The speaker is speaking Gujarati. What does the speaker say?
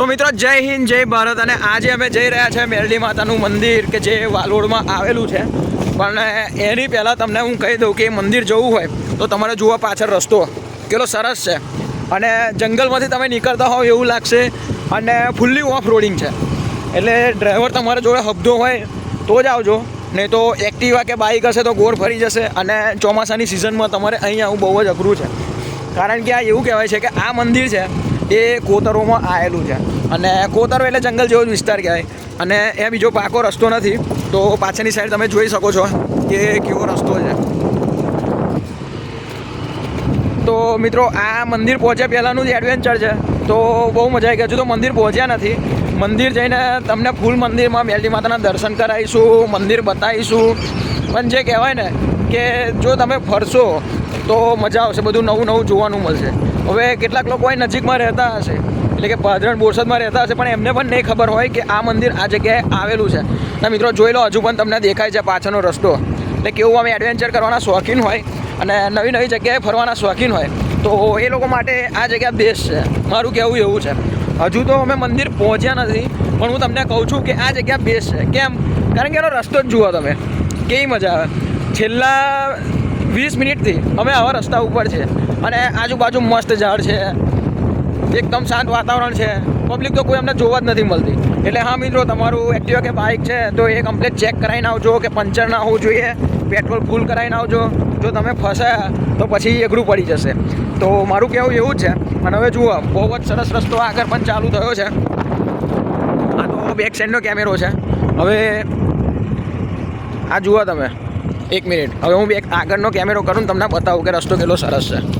તો મિત્રો, જય હિન્દ, જય ભારત. અને આજે અમે જઈ રહ્યા છે મેરડી માતાનું મંદિર કે જે વાલોડમાં આવેલું છે. પણ એની પહેલાં તમને હું કહી દઉં કે એ મંદિર જવું હોય તો તમારે જોવા પાછળ રસ્તો. કેટલો સરસ છે. અને જંગલમાંથી તમે નીકળતા હોવ એવું લાગશે. અને ફૂલ્લી ઓફ રોડિંગ છે. એટલે ડ્રાઈવર તમારા જોડે હબધો હોય તો જ આવજો. નહીં તો એક્ટિવા કે બાઇક હશે તો ગોળ ફરી જશે. અને ચોમાસાની સિઝનમાં તમારે અહીં આવવું બહુ જ અઘરું છે. કારણ કે આ એવું કહેવાય છે કે આ મંદિર છે એ કોતરોમાં આવેલું છે. અને કોતરો એટલે જંગલ જેવો જ વિસ્તાર કહેવાય. અને એ બીજો પાકો રસ્તો નથી, તો પાછળની સાઈડ તમે જોઈ શકો છો કે કેવો રસ્તો છે. તો મિત્રો, આ મંદિર પહોંચ્યા પહેલાંનું જ એડવેન્ચર છે. તો બહુ મજા આવી ગઈ. હજુ તો મંદિર પહોંચ્યા નથી. મંદિર જઈને તમને ફૂલ મંદિરમાં મેલડી માતાના દર્શન કરાવીશું, મંદિર બતાવીશું. પણ જે કહેવાય ને કે જો તમે ફરશો, તો મજા આવશે. બધું નવું નવું જોવાનું મળશે. હવે કેટલાક લોકો અહીં નજીકમાં રહેતા હશે, એટલે કે ભાદરણ બોરસદમાં રહેતા હશે, પણ એમને પણ નહીં ખબર હોય કે આ મંદિર આ જગ્યાએ આવેલું છે. ના મિત્રો, જોઈ લો, હજુ પણ તમને દેખાય છે પાછળનો રસ્તો. એટલે કેવું અમે એડવેન્ચર કરવાના શોખીન હોય અને નવી નવી જગ્યાએ ફરવાના શોખીન હોય. તો એ લોકો માટે આ જગ્યા બેસ્ટ છે. મારું કહેવું એવું છે. હજુ તો અમે મંદિર પહોંચ્યા નથી, પણ હું તમને કહું છું કે આ જગ્યા બેસ્ટ છે. કેમ? કારણ કે એનો રસ્તો જ જુઓ તમે. કેવી મજા આવે. છેલ્લા વીસ મિનિટથી અમે આવા રસ્તા ઉપર છે અને આજુબાજુ મસ્ત ઝાડ છે. એકદમ શાંત વાતાવરણ છે. પબ્લિક તો કોઈ અમને જોવા જ નથી મળતી. એટલે હા મિત્રો, તમારું એક્ટિવા કે બાઇક છે તો એ કમ્પ્લીટ ચેક કરાવીને આવજો કે પંચર ના હોવું જોઈએ. પેટ્રોલ ફૂલ કરાવીને આવજો. જો તમે ફસાયા તો પછી અઘરું પડી જશે. તો મારું કહેવું એવું જ છે. અને હવે જુઓ, બહુ જ સરસ રસ્તો આગળ પણ ચાલુ થયો છે. આ તો બેક સાઈડનો કેમેરો છે. હવે આ જુઓ તમે. એક મિનિટ. હવે હું એક આગળનો કેમેરો કરું તમને બતાવું કે રસ્તો કેટલો સરસ છે.